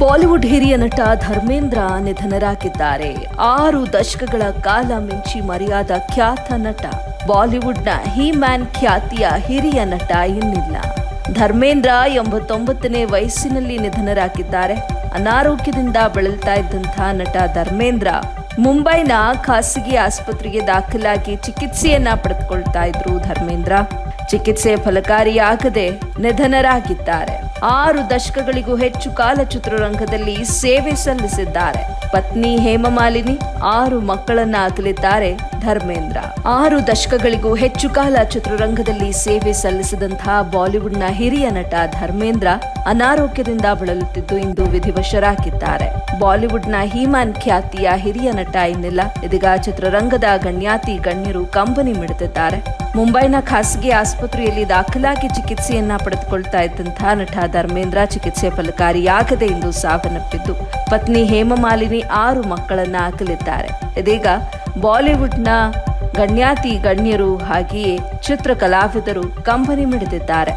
Bollywood ಹಿರಿಯ ನಟ ಧರ್ಮೇಂದ್ರ ನಿಧನರಾಗಿದ್ದಾರೆ. ಆರು ದಶಕಗಳ ಕಾಲ ಮಿಂಚಿ ಮರೆಯಾದ ಖ್ಯಾತ ನಟ, ಬಾಲಿವುಡ್ನ ಹೀ ಮ್ಯಾನ್ ಖ್ಯಾತಿಯ ಹಿರಿಯ ನಟ ಇನ್ನಿಲ್ಲ. ಧರ್ಮೇಂದ್ರ ಎಂಬತ್ತೊಂಬತ್ತನೇ ವಯಸ್ಸಿನಲ್ಲಿ ನಿಧನರಾಗಿದ್ದಾರೆ. ಅನಾರೋಗ್ಯದಿಂದ ಬಳಲ್ತಾ ಇದ್ದಂತಹ ನಟ ಧರ್ಮೇಂದ್ರ ಮುಂಬೈನ ಖಾಸಗಿ ಆಸ್ಪತ್ರೆಗೆ ದಾಖಲಾಗಿ ಚಿಕಿತ್ಸೆಯನ್ನ ಪಡೆದುಕೊಳ್ತಾ ಇದ್ರು ಧರ್ಮೇಂದ್ರ. ಚಿಕಿತ್ಸೆ ಫಲಕಾರಿಯಾಗದೆ ನಿಧನರಾಗಿದ್ದಾರೆ. ಆರು ದಶಕಗಳಿಗೂ ಹೆಚ್ಚು ಕಾಲ ಚಿತ್ರರಂಗದಲ್ಲಿ ಸೇವೆ ಸಲ್ಲಿಸಿದ್ದಾರೆ. ಪತ್ನಿ ಹೇಮಮಾಲಿನಿ ಆರು ಮಕ್ಕಳನ್ನ ಅಗಲಿದ್ದಾರೆ ಧರ್ಮೇಂದ್ರ. ಆರು ದಶಕಗಳಿಗೂ ಹೆಚ್ಚು ಕಾಲ ಚಿತ್ರರಂಗದಲ್ಲಿ ಸೇವೆ ಸಲ್ಲಿಸಿದಂತಹ ಬಾಲಿವುಡ್ನ ಹಿರಿಯ ನಟ ಧರ್ಮೇಂದ್ರ ಅನಾರೋಗ್ಯದಿಂದ ಬಳಲುತ್ತಿದ್ದು ಇಂದು ವಿಧಿವಶರಾಗಿದ್ದಾರೆ. ಬಾಲಿವುಡ್ನ ಹೀಮಾನ್ ಖ್ಯಾತಿಯ ಹಿರಿಯ ನಟ ಇನ್ನಿಲ್ಲ. ಇದೀಗ ಚಿತ್ರರಂಗದ ಗಣ್ಯಾತಿ ಗಣ್ಯರು ಕಂಬನಿ ಮಿಡಿದಿದ್ದಾರೆ. ಮುಂಬೈನ ಖಾಸಗಿ ಆಸ್ಪತ್ರೆಯಲ್ಲಿ ದಾಖಲಾಗಿ ಚಿಕಿತ್ಸೆಯನ್ನ ಪಡೆದುಕೊಳ್ತಾ ಇದ್ದಂತಹ ನಟ ಧರ್ಮೇಂದ್ರ ಚಿಕಿತ್ಸೆ ಫಲಕಾರಿಯಾಗದೆ ಇಂದು ಸಾವನ್ನಪ್ಪಿದ್ದು. ಪತ್ನಿ ಹೇಮಮಾಲಿನಿ ಆರು ಮಕ್ಕಳನ್ನ ಅಗಲಿದ್ದಾರೆ. ಇದೀಗ ಬಾಲಿವುಡ್ನ ಗಣ್ಯಾತಿ ಗಣ್ಯರು ಹಾಗೆಯೇ ಚಿತ್ರ ಕಲಾವಿದರು ಕಂಬನಿ ಮಿಡಿದಿದ್ದಾರೆ.